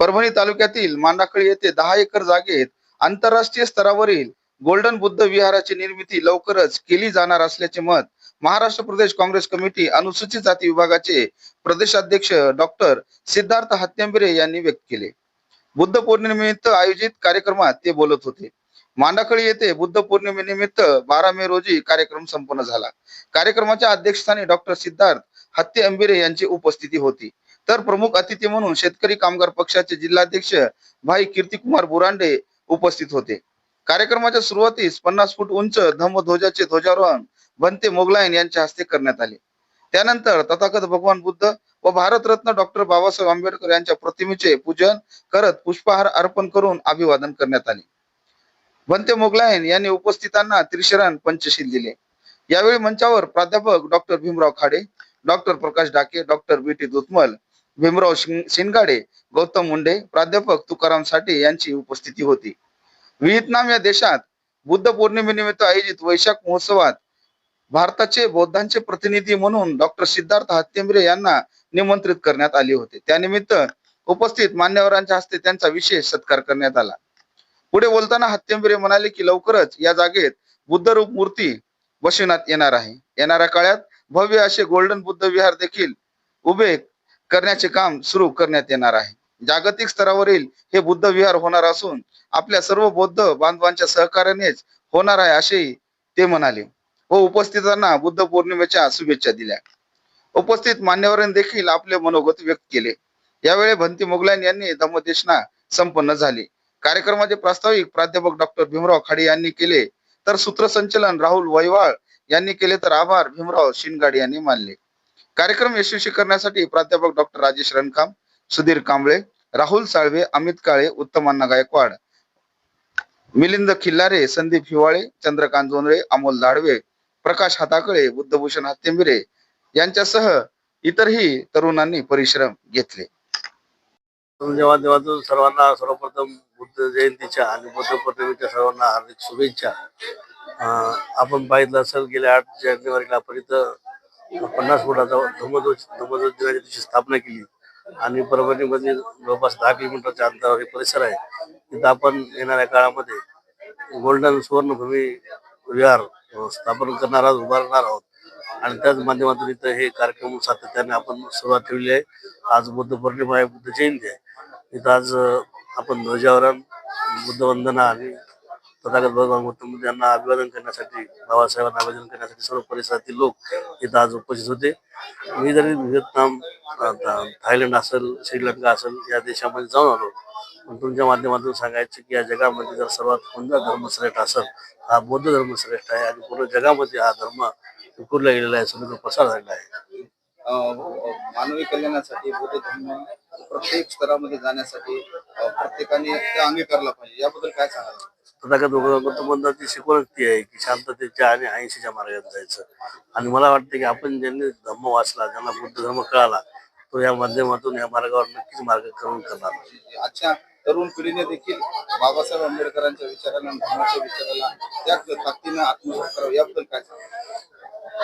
परभणी तालुक्यातील मांडाकळी येथे दहा एकर जागेत आंतरराष्ट्रीय स्तरावरील गोल्डन बुद्ध विहाराची निर्मिती लवकरच केली जाणार असल्याचे मत महाराष्ट्र प्रदेश काँग्रेस कमिटी अनुसूचित जाती विभागाचे प्रदेशाध्यक्ष डॉक्टर सिद्धार्थ हत्यांबिरे यांनी व्यक्त केले. बुद्ध पौर्णिमेनिमित्त आयोजित कार्यक्रमात ते बोलत होते. मांडाकळी येथे बुद्ध पौर्णिमेनिमित्त बारा मे रोजी कार्यक्रम संपन्न झाला. कार्यक्रमाच्या अध्यक्षस्थानी डॉक्टर सिद्धार्थ हत्ते अंबिरे यांची उपस्थिती होती. तर प्रमुख अतिथी म्हणून शेतकरी कामगार पक्षाचे जिल्हाध्यक्ष भाई कीर्तिकुमार बुरांडे उपस्थित होते. कार्यक्रमाच्या सुरुवातीस पन्नास फूट उंच धम्मध्वजाचे ध्वजारोहण भंते मोगलायन यांच्या हस्ते करण्यात आले. त्यानंतर तथागत भगवान बुद्ध व भारतरत्न डॉक्टर बाबासाहेब आंबेडकर यांच्या प्रतिमेचे पूजन करत पुष्पहार अर्पण करून अभिवादन करण्यात आले. वंते मोगलायन यांनी उपस्थितांना त्रिशरण पंचशील दिले. यावेळी मंचावर प्राध्यापक doctor Bhimrao Khade doctor Prakash Dake doctor B T Dutmal Bhimrao शिं- शिंगाडे गौतम मुंडे प्राध्यापक तुकाराम साठे यांची उपस्थिती होती. व्हिएतनाम या देशात बुद्ध पौर्णिमेनिमित्त आयोजित वैशाख महोत्सवात भारताचे बौद्धांचे प्रतिनिधी म्हणून डॉक्टर सिद्धार्थ हत्तेंबरे यांना निमंत्रित करण्यात आले होते. त्यानिमित्त उपस्थित मान्यवरांच्या हस्ते त्यांचा विशेष सत्कार करण्यात आला. पुढे बोलताना हत्यंबिरे म्हणाले की लवकरच या जागेत बुद्धरूप मूर्ती बसविण्यात येणार आहे. येणाऱ्या काळात भव्य असे गोल्डन बुद्ध विहार देखील उभे करण्याचे काम सुरू करण्यात येणार आहे. जागतिक स्तरावरील हे बुद्ध विहार होणार असून आपल्या सर्व बौद्ध बांधवांच्या सहकार्यानेच होणार आहे असेही ते म्हणाले. व उपस्थितांना बुद्ध पौर्णिमेच्या शुभेच्छा दिल्या. उपस्थित मान्यवरांनी देखील आपले मनोगत व्यक्त केले. यावेळी भंती मुघलायन यांनी धम्मदेशना संपन्न झाली. कार्यक्रमाचे प्रास्ताविक प्राध्यापक डॉक्टर भीमराव खाडे यांनी केले तर सूत्रसंचलन राहुल वैवाळ यांनी केले तर आभार भीमराव शिनगाडे यांनी मानले. कार्यक्रम यशस्वी करण्यासाठी प्राध्यापक डॉक्टर राजेश रणकाम सुधीर कांबळे राहुल साळवे अमित काळे उत्तम अण्णा गायकवाड मिलिंद खिल्लारे संदीप हिवाळे चंद्रकांत जोंधळे अमोल दाडवे प्रकाश हाताकळे बुद्धभूषण हत्तेंबिरे यांच्यासह इतरही तरुणांनी परिश्रम घेतले. तुमच्या माध्यमातून सर्वांना सर्वप्रथम बुद्ध जयंतीच्या आणि बुद्ध पौर्णिमेच्या सर्वांना हार्दिक शुभेच्छा. अं, आपण पाहिलं असेल गेल्या आठ जानेवारीला आपण इथं पन्नास फुटाचा धर्मध्वज धर्मध्वज दिनाची दिवशी स्थापना केली. आणि परभणीमध्ये जवळपास दहा किलोमीटरच्या अंतरावर हे परिसर आहे. तिथं आपण येणाऱ्या काळामध्ये गोल्डन सुवर्णभूमी विहार स्थापन करणार आहोत उभारणार आहोत. आणि त्याच माध्यमातून इथं हे कार्यक्रम सातत्याने आपण सुरुवात ठेवली आहे. आज बुद्ध पौर्णिमा आहे बुद्ध जयंती आहे. इथं आज आपण ध्वजावरण बुद्धवंदना आणि तथागत भगवान गौतम बुद्ध यांना अभिवादन करण्यासाठी बाबासाहेबांना अभिवादन करण्यासाठी सर्व परिसरातील लोक इथं आज उपस्थित होते. मी जरी व्हिएतनाम थायलंड असेल श्रीलंका असेल या देशामध्ये जाऊन आलो पण तुमच्या माध्यमातून सांगायचं की या जगामध्ये जर सर्वात कोणता धर्म श्रेष्ठ असेल हा बौद्ध धर्म श्रेष्ठ आहे आणि पूर्ण जगामध्ये हा धर्म विखुरला गेलेला आहे समुद्र पसार झालेला आहे. अं, मानवी कल्याणासाठी बौद्ध धर्म प्रत्येक स्तरामध्ये जाण्यासाठी प्रत्येकाने ते अंगीकारला पाहिजे. याबद्दल काय सांगाल? तथागत शिकवण ती आहे की शांततेच्या आणि ऐंशीच्या मार्गात जायचं. आणि मला वाटतं की आपण ज्यांनी धर्म वाचला ज्यांना बुद्ध धर्म कळाला तो या माध्यमातून या मार्गावर नक्कीच मार्गक्रमण करणार. आजच्या तरुण पिढीने देखील बाबासाहेब आंबेडकरांच्या विचाराला आणि धर्माच्या विचाराला त्या ताकदीनं आत्मसात करावं. याबद्दल काय सांगाल?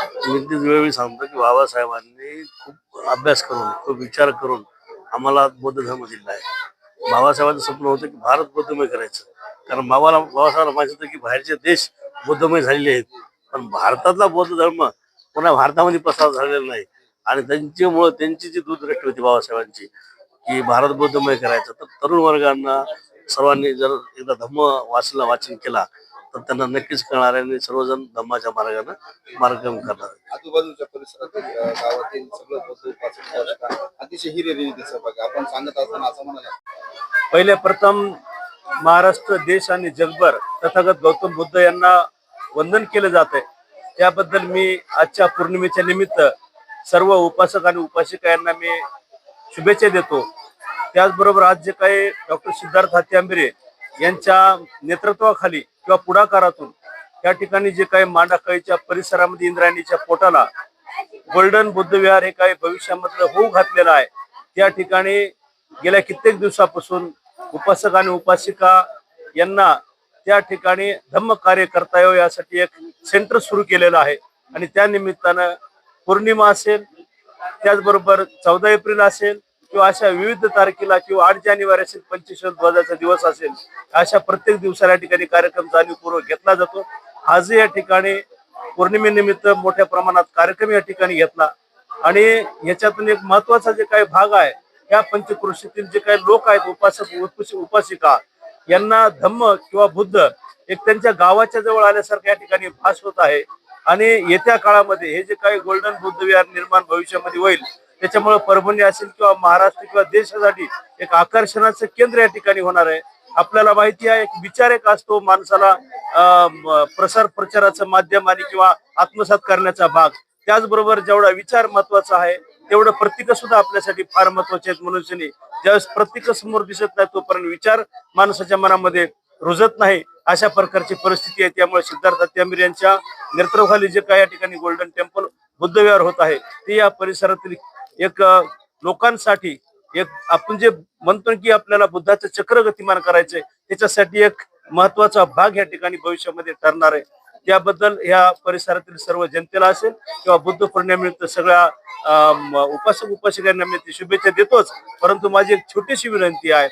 मी तेच वेळोवेळी सांगतो की बाबासाहेबांनी खूप अभ्यास करून खूप विचार करून आम्हाला बौद्ध धर्म दिला आहे. बाबासाहेबांचं स्वप्न होतं की भारत बौद्धमय करायचं. कारण बाबाला बाबासाहेबांना माहिती होतं की बाहेरचे देश बौद्धमय झालेले आहेत. पण भारतातला बौद्ध धर्म पुन्हा भारतामध्ये प्रसार झालेला नाही. आणि त्यांच्यामुळं त्यांची जी दूरदृष्टी होती बाबासाहेबांची की भारत बौद्धमय करायचं तर तरुण वर्गांना सर्वांनी जर एकदा धम्म वाचला वाचन केला तर त्यांना नक्कीच कळणार आहे. आणि सर्वजण धम्माच्या मार्गानं मार्गक्रम करणार आहे. आजूबाजूच्या अं, गावातील सगळं अतिशय हिरिरीने सहभागी आपण सांगत असताना असं म्हणाला पहिले प्रथम महाराष्ट्र देश आणि जगभर तथागत गौतम बुद्ध यांना वंदन केलं जात आहे. त्याबद्दल मी आजच्या पौर्णिमेच्या निमित्त सर्व उपासक आणि उपासिका यांना मी शुभेच्छा देतो. त्याचबरोबर आज जे काही डॉक्टर सिद्धार्थ हात्यांबिरे यांच्या नेतृत्वाखाली किंवा पुढाकारातून या ठिकाणी जे काही मांडाकळीच्या परिसरामध्ये इंद्रायणीच्या पोटाला गोल्डन बुद्ध विहार हे काही भविष्यामधलं होऊ घातलेलं आहे त्या ठिकाणी गेल्या कित्येक दिवसापासून उपासक आणि उपासिका यांना त्या ठिकाणी धम्म कार्य करता येऊ यासाठी एक सेंटर सुरू केलेलं आहे. आणि त्या निमित्तानं पौर्णिमा असेल त्याचबरोबर चौदा एप्रिल असेल किंवा अशा विविध तारखेला किंवा आठ जानेवारी असेल पंचवीस ध्वजाचा दिवस असेल अशा प्रत्येक दिवसाला या ठिकाणी कार्यक्रम जाणीवपूर्वक घेतला जातो. आजही या ठिकाणी पौर्णिमेनिमित्त मोठ्या प्रमाणात कार्यक्रम या ठिकाणी घेतला. आणि याच्यातून एक महत्त्वाचा जे काही भाग आहे या पंचकृषीतील जे काही लोक आहेत उपासक उपासिका यांना धम्म किंवा बुद्ध एक त्यांच्या गावाच्या जवळ आल्यासारखं या ठिकाणी भास होत आहे. आणि येत्या काळामध्ये हे जे काही गोल्डन बुद्ध विहार निर्माण भविष्यामध्ये होईल त्याच्यामुळे परभणी असेल किंवा महाराष्ट्र किंवा देशासाठी एक आकर्षणाचं केंद्र या ठिकाणी होणार आहे. आपल्याला माहिती आहे एक विचार एक असतो माणसाला प्रसार प्रचाराचं माध्यम आणि किंवा आत्मसात करण्याचा भाग. त्याचबरोबर जेवढा विचार महत्त्वाचा आहे तेवढं प्रतीक सुद्धा आपल्यासाठी फार महत्त्वाचे आहेत मनुष्याने ज्यावेळेस प्रतीक समोर दिसत नाही तोपर्यंत विचार माणसाच्या मनामध्ये रुजत नाही अशा प्रकारची परिस्थिती आहे. त्यामुळे सिद्धार्थ त्यामीर यांच्या नेतृत्वाखाली जे काही या ठिकाणी गोल्डन टेम्पल बुद्धविहार होत आहे ते या परिसरातील एक लोकांसाठी एक आपण जे म्हणतो की आपल्याला बुद्धाचं चक्र गतिमान करायचंय त्याच्यासाठी एक महत्त्वाचा भाग या ठिकाणी भविष्यामध्ये ठरणार आहे. त्याबद्दल या परिसरातील सर्व जनतेला असेल किंवा बुद्ध पौर्णिमेनिमित्त सगळ्या उपासक उपासिकांना मी शुभेच्छा देतोच. परंतु माझी एक छोटीशी विनंती आहे